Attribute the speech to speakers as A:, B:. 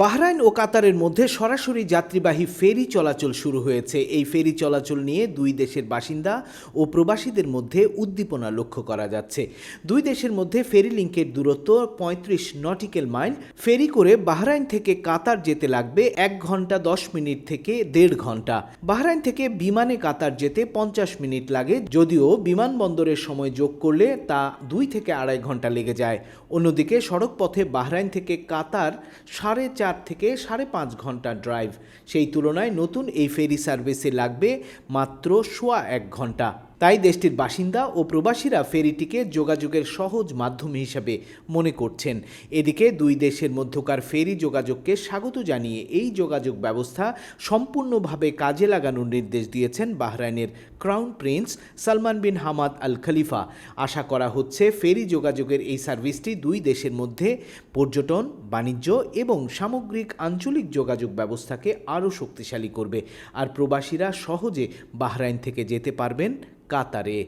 A: Bahrain ও কাতারের মধ্যে সরাসরি যাত্রীবাহী ফেরি চলাচল শুরু হয়েছে। এই ফেরি চলাচল নিয়ে দুই দেশের বাসিন্দা ও প্রবাসীদের মধ্যে উদ্দীপনা লক্ষ্য করা যাচ্ছে। দুই দেশের মধ্যে ফেরি লিঙ্কের দূরত্ব পঁয়ত্রিশ নটিক্যাল মাইল। ফেরি করে বাহরাইন থেকে কাতার যেতে লাগবে এক ঘণ্টা দশ মিনিট থেকে দেড় ঘণ্টা। বাহরাইন থেকে বিমানে কাতার যেতে পঞ্চাশ মিনিট লাগে, যদিও বিমানবন্দরের সময় যোগ করলে তা দুই থেকে আড়াই ঘণ্টা লেগে যায়। অন্যদিকে সড়ক পথে বাহরাইন থেকে কাতার সাড়ে চার থেকে সাড়ে পাঁচ ঘণ্টা ড্রাইভ সেই তুলনায় নতুন এই ফেরি সার্ভিসে লাগবে মাত্র সোয়া এক ঘণ্টা। তাই দেশটির বাসিন্দা ও প্রবাসীরা ফেরিটিকে যোগাযোগের সহজ মাধ্যম হিসাবে মনে করছেন। এদিকে দুই দেশের মধ্যকার ফেরি যোগাযোগকে স্বাগত জানিয়ে এই যোগাযোগ ব্যবস্থা সম্পূর্ণভাবে কাজে লাগানোর নির্দেশ দিয়েছেন বাহরাইনের crown prince Salman bin Hamad Al Khalifa. আশা করা হচ্ছে ফেরি যোগাযোগের এই সার্ভিসটি দুই দেশের মধ্যে পর্যটন, বাণিজ্য এবং সামগ্রিক আঞ্চলিক যোগাযোগ ব্যবস্থাকে আরও শক্তিশালী করবে। আর প্রবাসীরা সহজে বাহরাইন থেকে যেতে পারবেন কাতারে